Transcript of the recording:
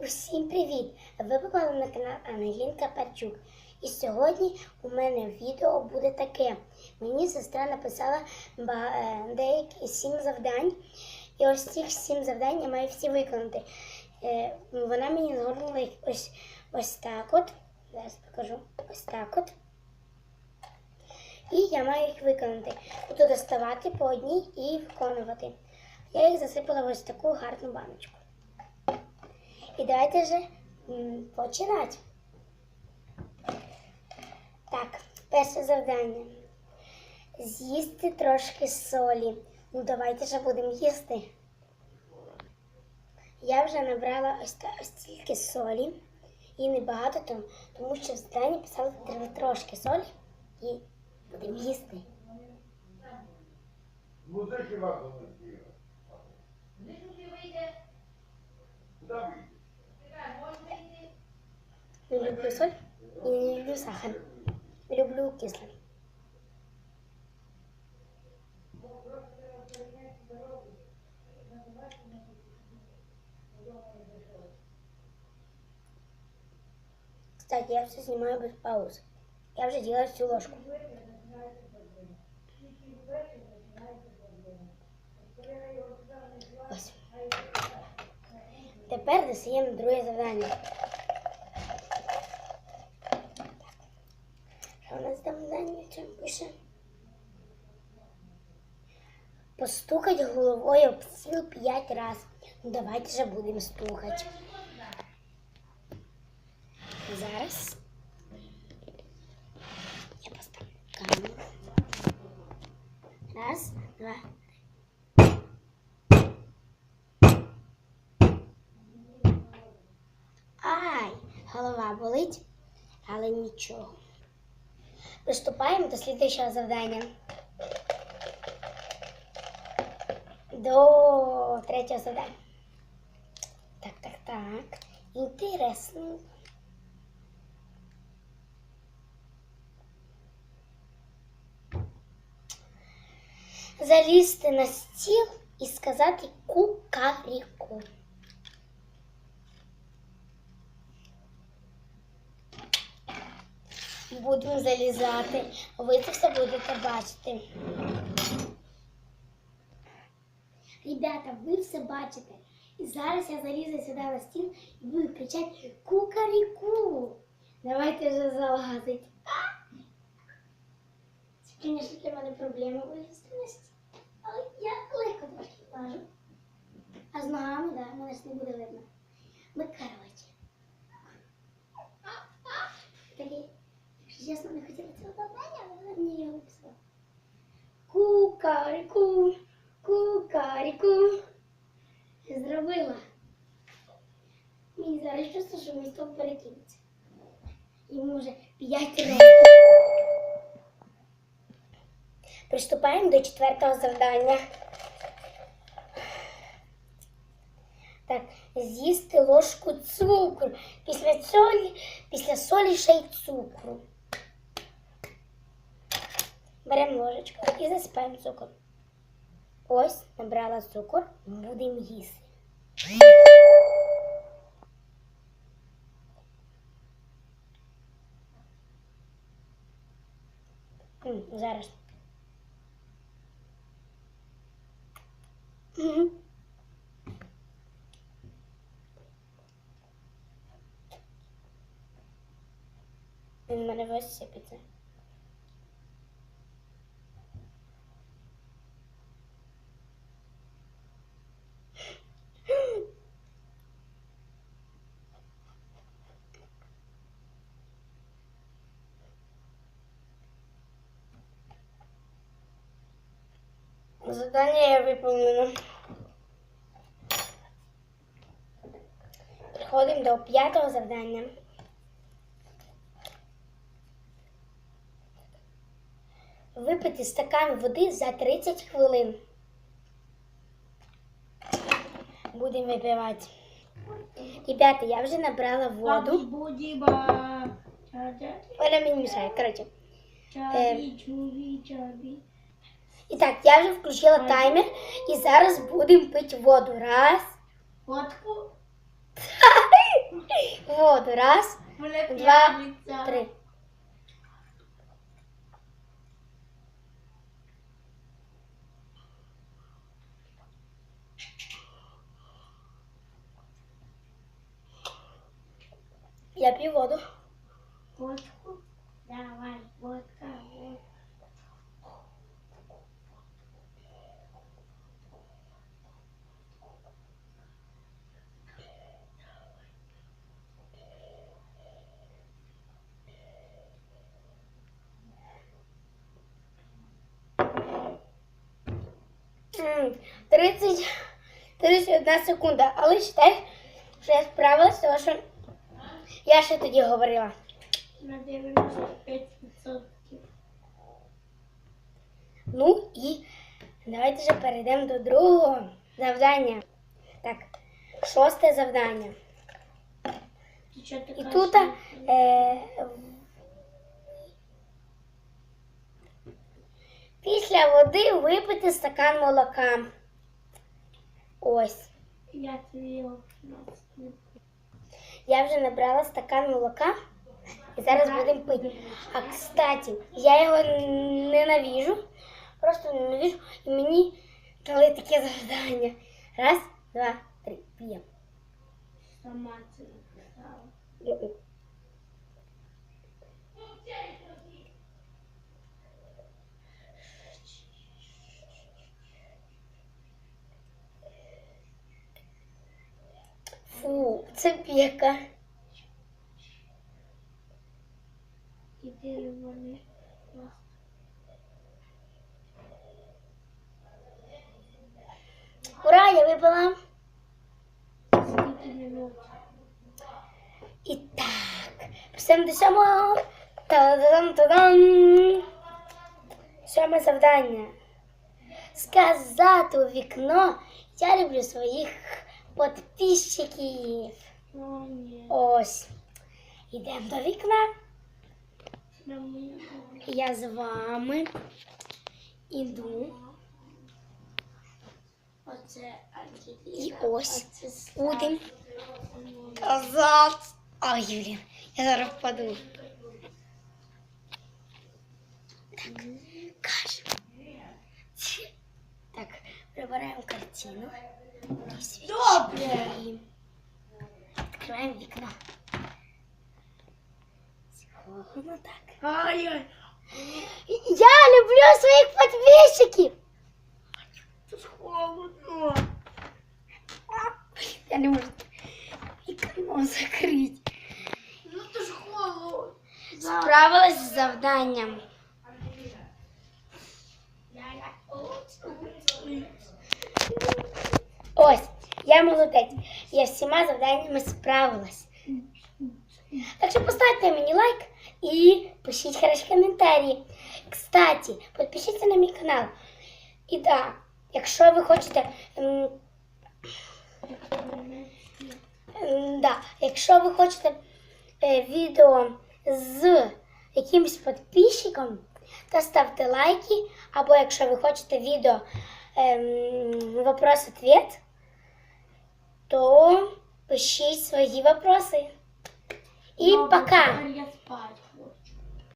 Усім привіт! Ви попали на канал Ангелінка Парчук. І сьогодні у мене відео буде таке. Мені сестра написала е, деякі сім завдань. І ось цих сім завдань я маю всі виконати. Е, Вона мені згорнула їх ось, ось так от. Зараз покажу. Ось так от. І я маю їх виконати. Буду доставати по одній і виконувати. Я їх засипала в ось таку гарну баночку. І давайте вже починати. Так, перше завдання. З'їсти трошки солі. Ну, давайте вже будемо їсти. Я вже набрала ось, та, ось стільки солі. І небагато, тому, тому що в завданні писали треба трошки солі і будемо їсти. Музики не Куди вийде? Не люблю соль і не люблю сахар. Люблю кислий. Кстати, я все снимаю без пауз. Я уже делаю всю ложку. Ось. Тепер друге завдання. Завдання в пише? Постукать головою об стіл п'ять раз. Ну давайте же будемо стукати. Зараз я поставлю камеру. Раз, два. Ай, голова болить, але нічого. Приступаємо до слідчого завдання. До третього завдання. Так, так, так. Інтересно. Залізти на стіл і сказати кукаріку. Будемо залізати. Ви це все будете бачити. Ребята, ви все бачите. І зараз я залізу сюди на стіл і буду кричати кукаріку. Давайте вже залазить. Це, звісно, для мене проблема вилізти на стіл. Але я легко трошки лажу. А з ногами, да, мене ж не буде видно. Ми коротше. Якщо чесно, не хотіла цього завдання, але мені його виписала. Кукарику, кукарику. Зробила. Мені зараз чувство, що мій стол перекинеться. Йому вже 5 років. Приступаємо до четвертого завдання. Так, з'їсти ложку цукру. Після солі, після солі ще й цукру. Беремо ложечку і засипаємо цукор. Ось набрала цукор, будемо їсти. Зараз. Мгм. Він мене весь Задание выполнено. Переходимо до п'ятого завдання. Випити стакан води за 30 хвилин. Будемо випивати. Ребята, я вже набрала воду. Вона мені мішає. Коротше. Чабі, чубі, чабі. І так, я вже включила таймер і зараз будемо пити воду. Раз. Фотку. воду. Раз, два, три. Я п'ю воду. Водку. Давай, водка, 30, 31 секунда. Але вважай, що я справилась, тому що я ще тоді говорила. На 95%. Ну і давайте вже перейдемо до другого завдання. Так, шосте завдання. І тут е, після води випити стакан молока. Ось. Я. Я вже набрала стакан молока і зараз будемо пити. А кстати, я його ненавижу, просто ненавижу, і мені дали таке завдання. Раз, два, три, п'ємо. Сама це написала. Це пека. Іди вони. Ура, я випила. І так, писемо до сьомого. Та-дам, та-дам. Сьоме завдання. Сказати у вікно, я люблю своїх підписчиків. О, ні. Ось. Йдемо до вікна. Я з вами іду. Оце І ось будемо казати. Ой, блін, я зараз впаду. Так, кажемо. Так, прибираємо картину. Добре. Відкриваємо вікно. Сьогодні так. Ай-ай. Я люблю своїх підписчиків. Тут холодно. Я не можу вікно закрити. Ну то ж холодно. Справилась з завданням. Ось, я молодець. Я всіма завданнями справилась. Так що поставте мені лайк і пишіть хороші коментарі. Кстати, підпишіться на мій канал. І да, якщо ви хочете. м, м, да, якщо ви хочете е, відео з якимось підписчиком, то ставте лайки. Або якщо ви хочете відео ем, вопрос-ответ, то пишіть свої вопроси. І Но пока! я спать.